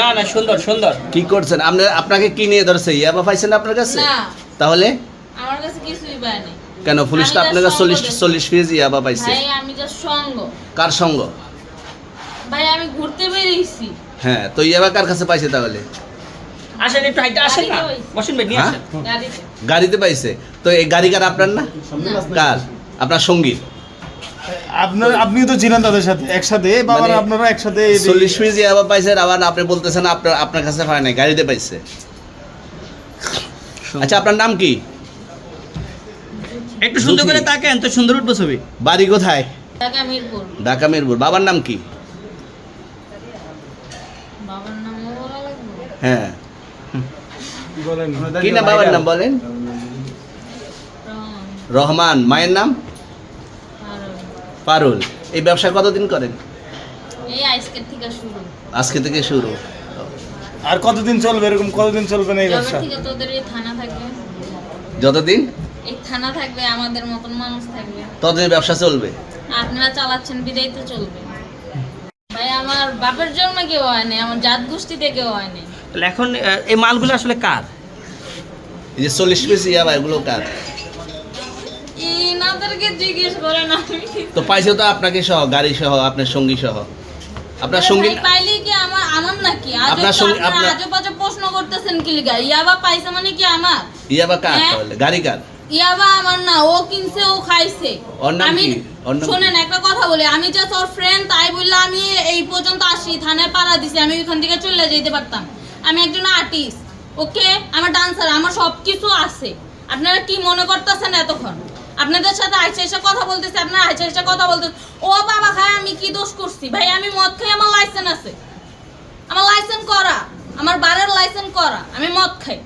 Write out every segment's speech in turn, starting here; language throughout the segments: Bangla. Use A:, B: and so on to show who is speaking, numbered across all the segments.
A: না না সুন্দর সুন্দর।
B: কি করছেন? আপনি আপনাকে কি নিয়ে ধরছে? ইয়াবা পাইছেন আপনার কাছে?
C: না।
B: তাহলে?
C: আমার কাছে কিছুই পায়নি
B: কেন পুলিশ তো আপনার কাছে চল্লিশ। চল্লিশ পিস ইয়াবা পাইছে
C: ভাই আমি যা সঙ্গ।
B: কার সঙ্গ?
C: ভাই আমি ঘুরতে বেরিয়েছি।
B: হ্যাঁ তো ইয়াবা কার কাছে পাইছে তাহলে?
A: আসেন একটু হাইটে আসেন না।
C: গাড়িতে
A: বসেন ভাই নিয়ে? আসেন।
C: গাড়িতে।
B: গাড়িতে পাইছে? তো এই গাড়ি কার আপনার না? কার? আপনার সঙ্গী
D: আপনার আপনি তো ছিলেন তাদের সাথে একসাথে বাবার
B: মানে
D: আপনারা একসাথে এই-
B: চল্লিশ পিস ইয়াবা পাইছেন আবার আপনি বলতেছেন আপনার আপনার কাছে হয় নাই গাড়িতে পাইছে। আচ্ছা আপনার নাম কি?
A: একটু সুন্দর করে তাকেন তো সুন্দর উঠবো ছবি।
B: বাড়ি কোথায়?
C: ঢাকা মিরপুর।
B: ঢাকা মিরপুর। বাবার নাম কি?
C: বাবার নামও
B: হ্যাঁ।
D: বলেন।
B: কি নাম বাবার নাম বলেন?
C: রহমান।
B: মায়ের নাম? পারুল এই ব্যবসা কতদিন করেন?
C: এই আইসকের থেকে শুরু।
B: আজকে থেকে শুরু।
D: আর কতদিন চলবে এরকম? কতদিন চলবে না এই ব্যবসা?
C: তোদের এই থানা থাকবে
B: যতদিন?
C: এই থানা থাকবে আমাদের মতন মানুষ থাকবে।
B: ততদিন ব্যবসা চলবে?
C: আপনারা চালাচ্ছেন বিদায় তো চলবে। ভাই আমার বাপের জন্মে কেউ হয়নি আমার জাত গোষ্ঠীতে কেউ হয়নি
A: তাহলে এখন এই মালগুলো আসলে কার?
B: এই যে চল্লিশ পিস ইয়াবা এগুলো কার?
C: জিজ্ঞেস করেন আমি
B: তো পাইছে তো আপনাকে সহ গাড়ি সহ আপনার সঙ্গী সহ। আপনার সঙ্গী
C: পাইলে কি আমার আমার নাকি?
B: আপনার সঙ্গী-
C: আপনারা প্রশ্ন করতেছেন কি লিগা? ইয়াবা পাইছে মানে কি আমার?
B: ইয়াবা কার
C: হ্যাঁ?
B: তাহলে? গাড়ি কার?
C: ইয়াবা আমার না ও কিনছে ও খাইছে। আমি? শোনেন একটা কথা বলি। আমি যে তোর ফ্রেন্ড তাই বললে আমি এই পর্যন্ত আসি থানায় পাড়া দিছি আমি ওইখান থেকে চলে যেতে পারতাম। আমি একজন আর্টিস্ট ওকে আমার ডান্সার আমার সব কিছু আছে। আপনারা কি মনে করতেছেন এতক্ষণ? আপনাদের সাথে আইসা এসে কথা বলতেছে আপনারা আইসা এসে কথা বলতেছে ও বাবা খায় আমি কি দোষ করছি? ভাই আমি মদ খাই আমার লাইসেন্স আছে। আমার লাইসেন্স করা। আমার বারের লাইসেন্স করা। আমি মদ খাই।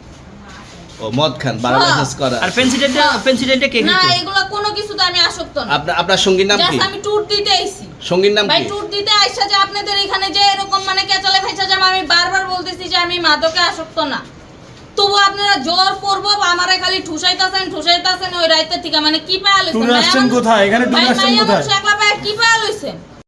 B: ও মদ খান বারো
C: হ্যাঁ।
B: লাইসেন্স করা।
A: আর পেন্সিডেন্টে
C: হ্যাঁ।
A: পেন্সিডেন্টে কে
C: না এগুলো কোনো কিছুতে আমি আসক্ত না।
B: আপনার আপনার সঙ্গীর নাম কি?
C: জাস্ট আমি ট্যুর দিতে আইছি।
B: সঙ্গীর নাম
C: ভাই
B: কি?
C: ট্যুর দিতে আইসা যে আপনাদের এখানে যে এরকম মানে কেচালে ফেঁচা যাবে আমি বারবার বলতেছি যে আমি মাদকে আসক্ত না। তবু আপনারা জোর করব আমারে খালি ঠুসাইতাছেন ঠুসাইতাছেন ওই রাইতে থেকে। মানে কি পায়া লইছেন?
D: কোথায়? এখানে
C: কি পায়া লইছেন?